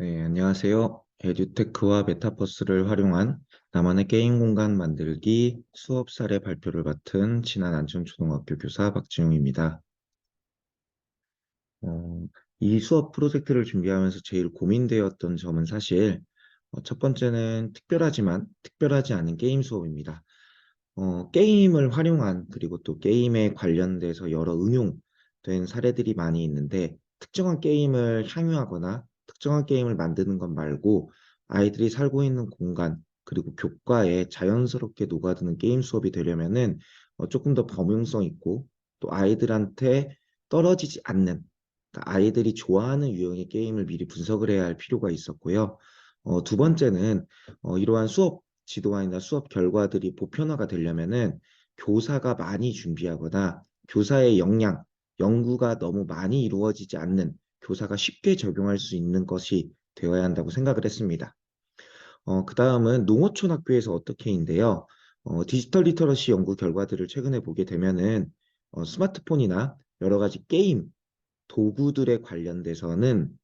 네, 안녕하세요. 에듀테크와 메타버스를 활용한 나만의 게임 공간 만들기 수업 사례 발표를 맡은 친한 안천초등학교 교사 박지웅입니다. 어, 이 수업 프로젝트를 준비하면서 제일 고민되었던 점은 사실 어, 첫 번째는 특별하지만 특별하지 않은 게임 수업입니다. 어, 게임을 활용한 그리고 또 게임에 관련돼서 여러 응용된 사례들이 많이 있는데 특정한 게임을 향유하거나 특정한 게임을 만드는 것 말고 아이들이 살고 있는 공간 그리고 교과에 자연스럽게 녹아드는 게임 수업이 되려면은 어, 조금 더 범용성 있고 또 아이들한테 떨어지지 않는 그러니까 아이들이 좋아하는 유형의 게임을 미리 분석을 해야 할 필요가 있었고요. 어, 두 번째는 어, 이러한 수업 지도안이나 수업 결과들이 보편화가 되려면은 교사가 많이 준비하거나 교사의 역량, 연구가 너무 많이 이루어지지 않는 교사가 쉽게 적용할 수 있는 것이 되어야 한다고 생각을 했습니다. 어, 그 다음은 농어촌 학교에서 어떻게인데요. 어, 디지털 리터러시 연구 결과들을 최근에 보게 되면은 어, 스마트폰이나 여러 가지 게임 도구들에 관련돼서는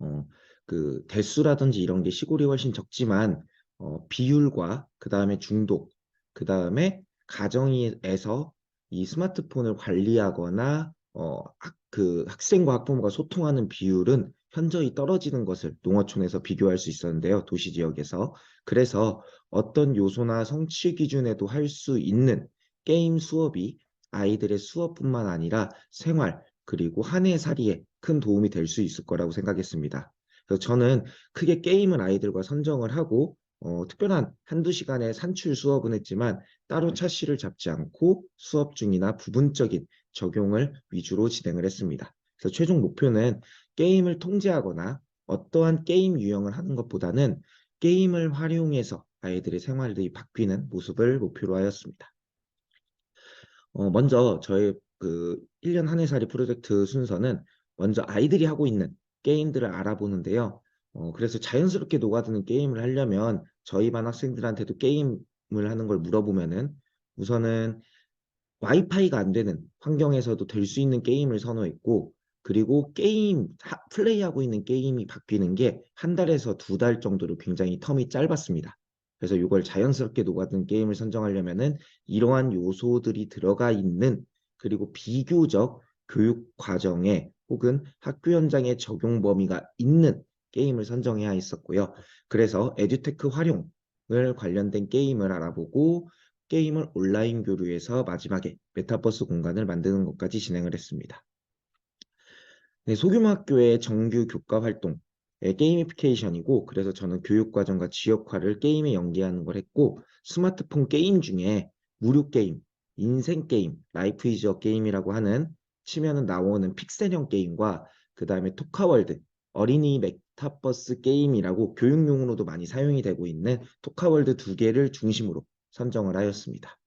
어, 그 대수라든지 이런 게 시골이 훨씬 적지만 어, 비율과 그 다음에 중독, 그 다음에 가정에서 이 스마트폰을 관리하거나 어, 학, 그 학생과 학부모가 소통하는 비율은 현저히 떨어지는 것을 농어촌에서 비교할 수 있었는데요. 도시 지역에서. 그래서 어떤 요소나 성취 기준에도 할 수 있는 게임 수업이 아이들의 수업뿐만 아니라 생활 그리고 한 해 살이에 큰 도움이 될 수 있을 거라고 생각했습니다. 그래서 저는 크게 게임을 아이들과 선정을 하고 어, 특별한 한두 시간의 산출 수업은 했지만 따로 차시를 잡지 않고 수업 중이나 부분적인 적용을 위주로 진행을 했습니다. 그래서 최종 목표는 게임을 통제하거나 어떠한 게임 유형을 하는 것보다는 게임을 활용해서 아이들의 생활들이 바뀌는 모습을 목표로 하였습니다. 어, 먼저 저의 그 1년 한 해살이 프로젝트 순서는 먼저 아이들이 하고 있는 게임들을 알아보는데요. 어, 그래서 자연스럽게 녹아드는 게임을 하려면 저희 반 학생들한테도 게임을 하는 걸 물어보면은 우선은 와이파이가 안 되는 환경에서도 될 수 있는 게임을 선호했고 그리고 게임 플레이하고 있는 게임이 바뀌는 게 한 달에서 두 달 정도로 굉장히 텀이 짧았습니다. 그래서 이걸 자연스럽게 녹아든 게임을 선정하려면은 이러한 요소들이 들어가 있는 그리고 비교적 교육 과정에 혹은 학교 현장에 적용 범위가 있는 게임을 선정해야 했었고요. 그래서 에듀테크 활용을 관련된 게임을 알아보고 게임을 온라인 교류해서 마지막에 메타버스 공간을 만드는 것까지 진행을 했습니다. 네, 소규모 학교의 정규 교과 활동 게이미피케이션이고 그래서 저는 교육과정과 지역화를 게임에 연계하는 걸 했고 스마트폰 게임 중에 무료 게임, 인생 게임, 라이프 이즈 게임이라고 하는 치면은 나오는 픽셀형 게임과 그 다음에 토카월드, 어린이 메타버스 게임이라고 교육용으로도 많이 사용이 되고 있는 토카월드 두 개를 중심으로 선정을 하였습니다.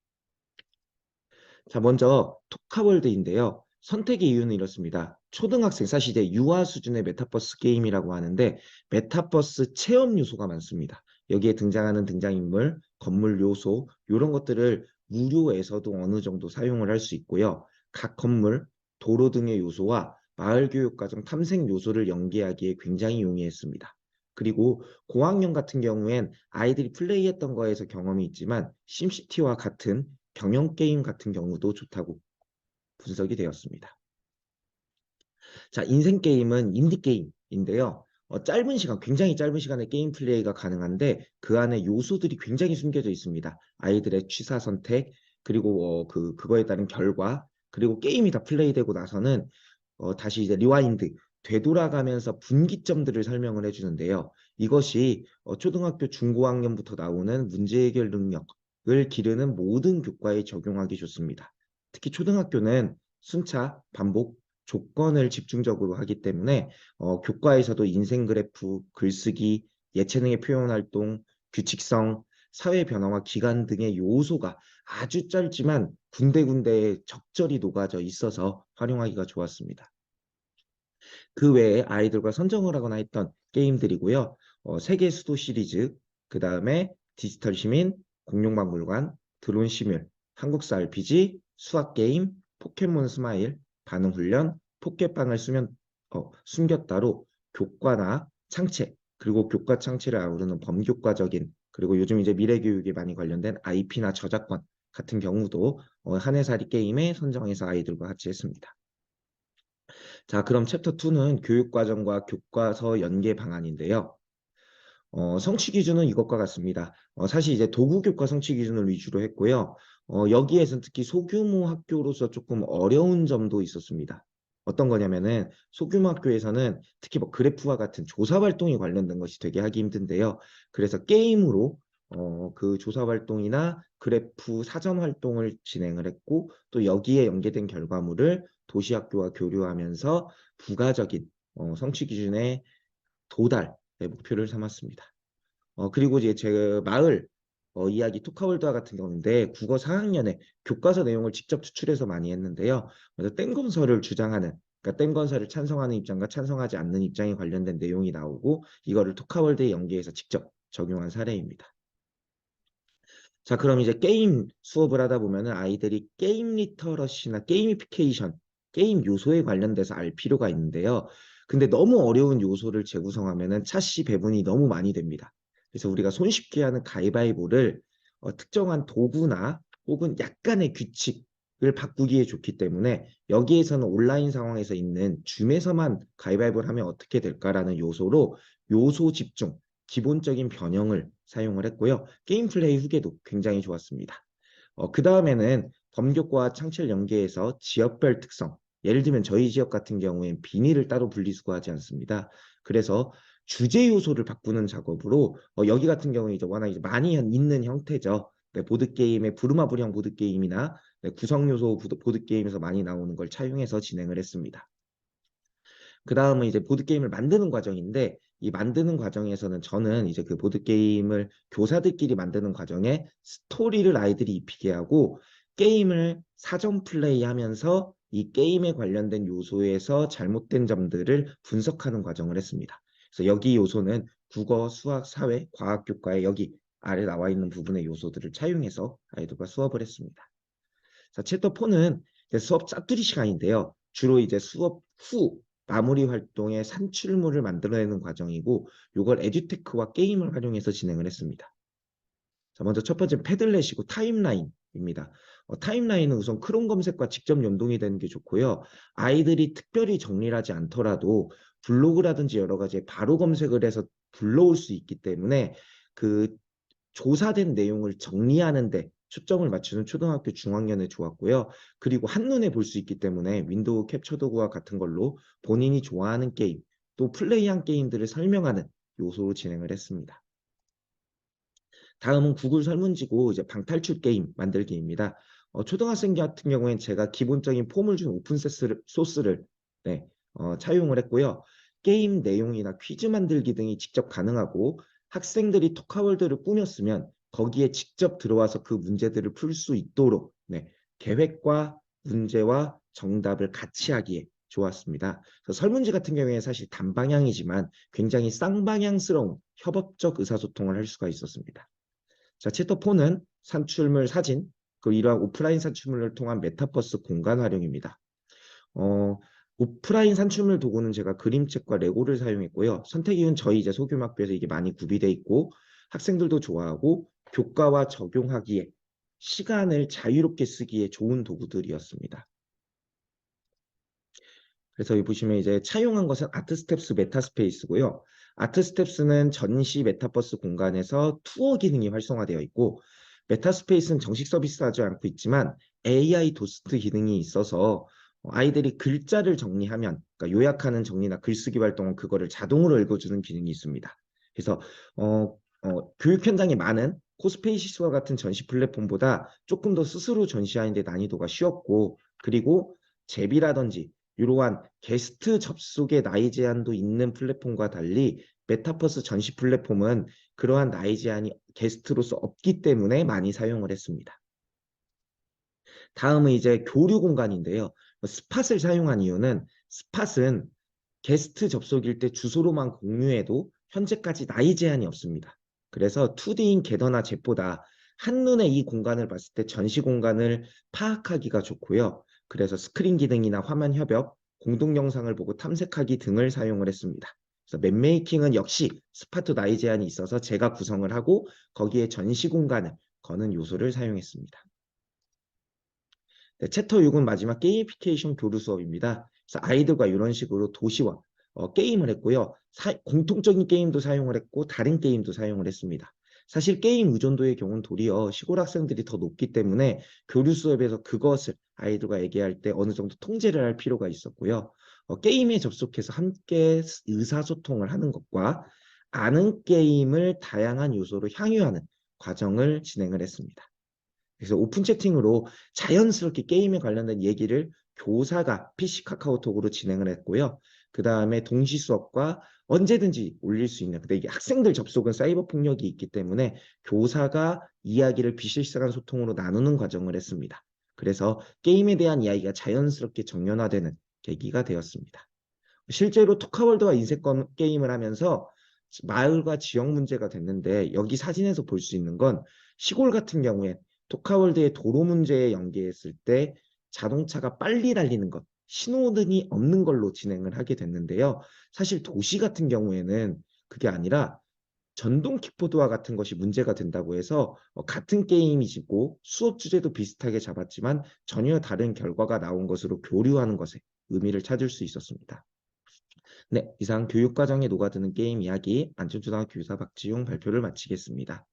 자, 먼저 토카월드인데요. 선택의 이유는 이렇습니다. 초등학생, 사실 이제 유아 수준의 메타버스 게임이라고 하는데 메타버스 체험 요소가 많습니다. 여기에 등장하는 등장인물, 건물 요소 이런 것들을 무료에서도 어느 정도 사용을 할 수 있고요. 각 건물, 도로 등의 요소와 마을 교육 과정 탐색 요소를 연계하기에 굉장히 용이했습니다. 그리고 고학년 같은 경우엔 아이들이 플레이했던 거에서 경험이 있지만 심시티와 같은 경영 게임 같은 경우도 좋다고 분석이 되었습니다. 자, 인생 게임은 인디 게임인데요. 어, 짧은 시간, 굉장히 짧은 시간에 게임 플레이가 가능한데 그 안에 요소들이 굉장히 숨겨져 있습니다. 아이들의 취사 선택, 그리고 어, 그 그거에 따른 결과, 그리고 게임이 다 플레이되고 나서는 어, 다시 이제 리와인드 되돌아가면서 분기점들을 설명을 해주는데요. 이것이 어, 초등학교 중고학년부터 나오는 문제 해결 능력을 기르는 모든 교과에 적용하기 좋습니다. 특히 초등학교는 순차, 반복, 조건을 집중적으로 하기 때문에 어, 교과에서도 인생 그래프, 글쓰기, 예체능의 표현 활동, 규칙성, 사회 변화와 기간 등의 요소가 아주 짧지만 군데군데에 적절히 녹아져 있어서 활용하기가 좋았습니다. 그 외에 아이들과 선정을 하거나 했던 게임들이고요. 어, 세계 수도 시리즈, 그 다음에 디지털 시민, 공룡박물관, 드론 시뮬, 한국사 RPG, 수학 게임, 포켓몬 스마일, 반응 훈련, 포켓빵을 수면, 어, 숨겼다로 교과나 창체, 그리고 교과 창체를 아우르는 범교과적인 그리고 요즘 이제 미래교육에 많이 관련된 IP나 저작권 같은 경우도 어, 한해살이 게임에 선정해서 아이들과 같이 했습니다. 자, 그럼 챕터 2는 교육과정과 교과서 연계 방안인데요. 어, 성취 기준은 이것과 같습니다. 어, 사실 이제 도구 교과 성취 기준을 위주로 했고요. 어, 여기에서는 특히 소규모 학교로서 조금 어려운 점도 있었습니다. 어떤 거냐면은 소규모 학교에서는 특히 뭐 그래프와 같은 조사 활동이 관련된 것이 되게 하기 힘든데요. 그래서 게임으로 어, 그 조사 활동이나 그래프 사전 활동을 진행을 했고 또 여기에 연계된 결과물을 도시학교와 교류하면서 부가적인 어, 성취 기준의 도달의 목표를 삼았습니다. 어, 그리고 이제 제 마을 어, 이야기 토카월드와 같은 경우인데 국어 4학년에 교과서 내용을 직접 추출해서 많이 했는데요. 그래서 땡검서를 주장하는 그러니까 땡건설을 찬성하는 입장과 찬성하지 않는 입장에 관련된 내용이 나오고 이거를 토카월드에 연계해서 직접 적용한 사례입니다. 자, 그럼 이제 게임 수업을 하다 보면 은 아이들이 게임 리터러시나 게이미피케이션, 게임 요소에 관련돼서 알 필요가 있는데요. 근데 너무 어려운 요소를 재구성하면은 차시 배분이 너무 많이 됩니다. 그래서 우리가 손쉽게 하는 가위바위보를 어, 특정한 도구나 혹은 약간의 규칙을 바꾸기에 좋기 때문에 여기에서는 온라인 상황에서 있는 줌에서만 가위바위보를 하면 어떻게 될까라는 요소로 요소 집중, 기본적인 변형을 사용을 했고요. 게임 플레이 후계도 굉장히 좋았습니다. 어, 그 다음에는 범교과 창철 연계에서 지역별 특성, 예를 들면 저희 지역 같은 경우엔 비닐을 따로 분리수거하지 않습니다. 그래서 주제 요소를 바꾸는 작업으로 어, 여기 같은 경우에 이제 워낙 이제 많이 있는 형태죠. 네, 보드 게임의 부르마블형 보드 게임이나 네, 구성 요소 보드 게임에서 많이 나오는 걸 차용해서 진행을 했습니다. 그 다음은 이제 보드 게임을 만드는 과정인데 이 만드는 과정에서는 저는 이제 그 보드 게임을 교사들끼리 만드는 과정에 스토리를 아이들이 입히게 하고 게임을 사전 플레이하면서 이 게임에 관련된 요소에서 잘못된 점들을 분석하는 과정을 했습니다. 그래서 여기 요소는 국어, 수학, 사회, 과학 교과에 여기 아래 나와 있는 부분의 요소들을 차용해서 아이들과 수업을 했습니다. 자, 챕터 4는 수업 짜투리 시간인데요. 주로 이제 수업 후 마무리 활동의 산출물을 만들어내는 과정이고 이걸 에듀테크와 게임을 활용해서 진행을 했습니다. 자, 먼저 첫 번째 패들렛이고 타임라인 입니다. 어, 타임라인은 우선 크롬 검색과 직접 연동이 되는 게 좋고요. 아이들이 특별히 정리를 하지 않더라도 블로그라든지 여러 가지 바로 검색을 해서 불러올 수 있기 때문에 그 조사된 내용을 정리하는데 초점을 맞추는 초등학교 중학년에 좋았고요. 그리고 한눈에 볼 수 있기 때문에 윈도우 캡처 도구와 같은 걸로 본인이 좋아하는 게임, 또 플레이한 게임들을 설명하는 요소로 진행을 했습니다. 다음은 구글 설문지고 이제 방탈출 게임 만들기입니다. 어, 초등학생 같은 경우에는 제가 기본적인 폼을 준 오픈 소스를, 소스를 네, 어, 차용을 했고요. 게임 내용이나 퀴즈 만들기 등이 직접 가능하고 학생들이 토카월드를 꾸몄으면 거기에 직접 들어와서 그 문제들을 풀 수 있도록 네, 계획과 문제와 정답을 같이 하기에 좋았습니다. 설문지 같은 경우에 사실 단방향이지만 굉장히 쌍방향스러운 협업적 의사소통을 할 수가 있었습니다. 자, 4는 산출물 사진, 그 이러한 오프라인 산출물을 통한 메타버스 공간 활용입니다. 어, 오프라인 산출물 도구는 제가 그림책과 레고를 사용했고요. 선택 이유는 저희 이제 소규모 학교에서 이게 많이 구비돼 있고 학생들도 좋아하고 교과와 적용하기에 시간을 자유롭게 쓰기에 좋은 도구들이었습니다. 그래서 여기 보시면 이제 차용한 것은 아트스텝스 메타스페이스고요. 아트스텝스는 전시 메타버스 공간에서 투어 기능이 활성화되어 있고 메타스페이스는 정식 서비스하지 않고 있지만 AI 도스트 기능이 있어서 아이들이 글자를 정리하면 그러니까 요약하는 정리나 글쓰기 활동은 그거를 자동으로 읽어주는 기능이 있습니다. 그래서 어, 어, 교육 현장에 많은 코스페이시스와 같은 전시 플랫폼보다 조금 더 스스로 전시하는데 난이도가 쉬웠고 그리고 제비라든지 이러한 게스트 접속의 나이 제한도 있는 플랫폼과 달리 메타버스 전시 플랫폼은 그러한 나이 제한이 게스트로서 없기 때문에 많이 사용을 했습니다. 다음은 이제 교류 공간인데요. 스팟을 사용한 이유는 스팟은 게스트 접속일 때 주소로만 공유해도 현재까지 나이 제한이 없습니다. 그래서 2D인 게더나 젯보다 한눈에 이 공간을 봤을 때 전시 공간을 파악하기가 좋고요. 그래서 스크린 기능이나 화면 협업, 공동 영상을 보고 탐색하기 등을 사용을 했습니다. 그래서 맵메이킹은 역시 스파트 나이 제한이 있어서 제가 구성을 하고 거기에 전시 공간을 거는 요소를 사용했습니다. 네, 챕터 6은 마지막 게이미피케이션 교류 수업입니다. 그래서 아이들과 이런 식으로 도시와 어, 게임을 했고요. 사- 공통적인 게임도 사용을 했고 다른 게임도 사용을 했습니다. 사실 게임 의존도의 경우는 도리어 시골 학생들이 더 높기 때문에 교류 수업에서 그것을 아이들과 얘기할 때 어느 정도 통제를 할 필요가 있었고요. 어, 게임에 접속해서 함께 스- 의사소통을 하는 것과 아는 게임을 다양한 요소로 향유하는 과정을 진행을 했습니다. 그래서 오픈 채팅으로 자연스럽게 게임에 관련된 얘기를 교사가 PC 카카오톡으로 진행을 했고요. 그 다음에 동시 수업과 언제든지 올릴 수 있는, 근데 이게 학생들 접속은 사이버 폭력이 있기 때문에 교사가 이야기를 비실시간 소통으로 나누는 과정을 했습니다. 그래서 게임에 대한 이야기가 자연스럽게 정연화되는 계기가 되었습니다. 실제로 토카월드와 인쇄권 게임을 하면서 마을과 지역 문제가 됐는데 여기 사진에서 볼 수 있는 건 시골 같은 경우에 토카월드의 도로 문제에 연계했을 때 자동차가 빨리 달리는 것, 신호등이 없는 걸로 진행을 하게 됐는데요. 사실 도시 같은 경우에는 그게 아니라 전동 킥보드와 같은 것이 문제가 된다고 해서 어, 같은 게임이지고 수업 주제도 비슷하게 잡았지만 전혀 다른 결과가 나온 것으로 교류하는 것에 의미를 찾을 수 있었습니다. 네, 이상 교육과정에 녹아드는 게임 이야기 안천초등학교 교사 박지용 발표를 마치겠습니다.